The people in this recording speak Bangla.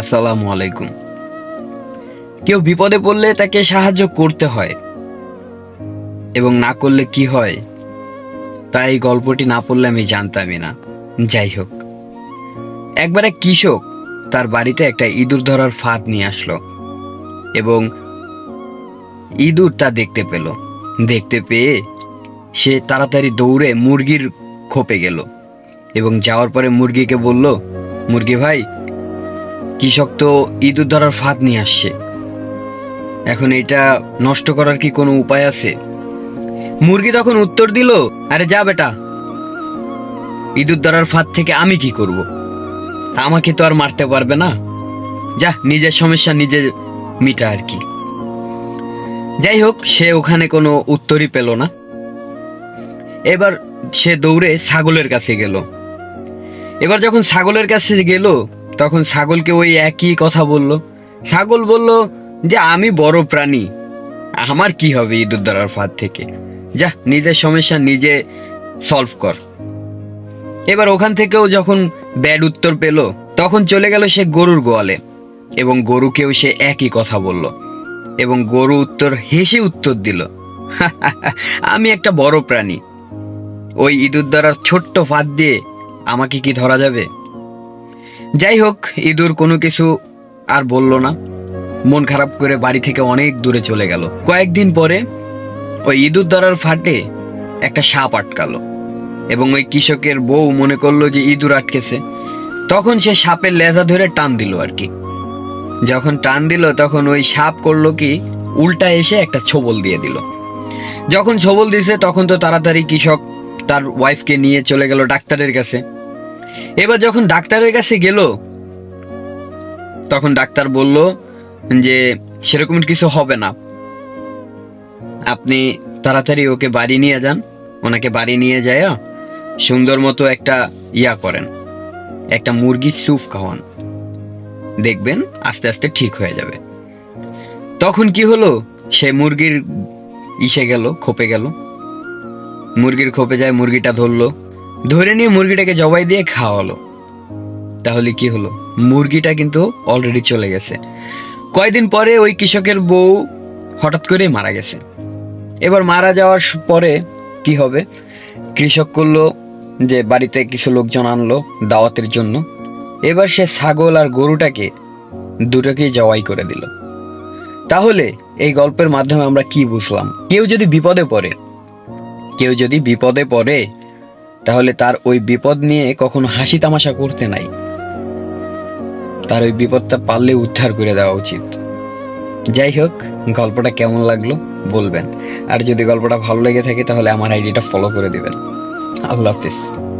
আসসালামু আলাইকুম। কেউ বিপদে পড়লে তাকে সাহায্য করতে হয় এবং না করলে কি হয়? তাই এই গল্পটি না পড়লে আমি জানতামই না। যাই হোক, একবার এক কৃষক তার বাড়িতে একটা ইঁদুর ধরার ফাঁদ নিয়ে আসলো এবং ইঁদুর তা দেখতে পেল। দেখতে পেয়ে সে তাড়াতাড়ি দৌড়ে মুরগির খোপে গেল এবং যাওয়ার পরে মুরগিকে বলল, মুরগি ভাই কৃষক তো ইঁদুর ধরার ফাঁদ নিয়ে আসছে। এখন এটা নষ্ট করার কি কোনো উপায় আছে? মুরগি তখন উত্তর দিল, আরে যা বেটা, ইঁদুর ধরার ফাঁদ থেকে আমি কি করব? আমাকে তো আর মারতে পারবে না। যা, নিজের সমস্যা নিজে মিটা আর কি। যাই হোক, সে ওখানে কোনো উত্তরই পেল না। এবার সে দৌড়ে ছাগলের কাছে গেল। এবার যখন ছাগলের কাছে গেল তখন ছাগলকে ওই একই কথা বলল। ছাগল বলল যে, আমি বড় প্রাণী। আমার কি হবে ইঁদুর ধরার ফাঁদ থেকে? যা, নিজের সমস্যা নিজে সলভ কর। এবার ওখান থেকেও যখন ব্যাড উত্তর পেল, তখন চলে গেল সে গরুর গোয়ালে এবং গরুকেও সে একই কথা বলল এবং গরু উত্তর হেসে উত্তর দিল আমি একটা বড় প্রাণী। ওই ইঁদুর দ্বারার ছোট্ট ফাঁদ দিয়ে আমাকে কি ধরা যাবে? যাই হোক ইঁদুর কোনো কিছু আর বলল না। মন খারাপ করে বাড়ি থেকে অনেক দূরে চলে গেল। কয়েকদিন পরে ওই ইঁদুর দ্বারার ফাটে একটা সাপ আটকালো এবং ওই কৃষকের বউ মনে করল যে ইঁদুর আটকেছে। তখন সে সাপের লেজা ধরে টান দিল আর কি। যখন টান দিল, তখন ওই সাপ করল কি, উল্টা এসে একটা ছবল দিয়ে দিল। যখন ছবল দিছে, তখন তো তাড়াতাড়ি কৃষক তার ওয়াইফকে নিয়ে চলে গেল ডাক্তারের কাছে। এবার যখন ডাক্তারের কাছে গেল, তখন ডাক্তার বলল যে সেরকম কিছু হবে না। আপনি তাড়াতাড়ি ওকে বাড়ি নিয়ে যান, ওনাকে বাড়ি নিয়ে যায় সুন্দর মতো একটা ইয়া করেন, একটা মুরগির স্যুপ খাওয়ান। দেখবেন আস্তে আস্তে ঠিক হয়ে যাবে। তখন কি হলো সে মুরগির ইসে গেল, খোপে গেল। মুরগির খোপে যায় মুরগিটা ধরলো। ধরে নিয়ে মুরগিটাকে জবাই দিয়ে খাওয়ালো। তাহলে কি হলো? মুরগিটা কিন্তু অলরেডি চলে গেছে। কয়দিন পরে ওই কৃষকের বউ হঠাৎ করেই মারা গেছে। এবার মারা যাওয়ার পরে কি হবে? কৃষক করল যে বাড়িতে কিছু লোকজন আনলো দাওয়াতের জন্য। এবার সে ছাগল আর গরুটাকে দুটোকেই জবাই করে দিল। তাহলে এই গল্পের মাধ্যমে আমরা কি বুঝলাম? কেউ যদি বিপদে পড়ে, কেউ যদি বিপদে পড়ে তাহলে তার ওই বিপদ নিয়ে কখনো হাসি তামাশা করতে নাই। তার ওই বিপদটা পারলে উদ্ধার করে দেওয়া উচিত। যাই হোক, গল্পটা কেমন লাগল বলবেন। আর যদি গল্পটা ভালো লেগে থাকে তাহলে আমার আইডিটা ফলো করে দিবেন। আল্লাহ হাফিজ।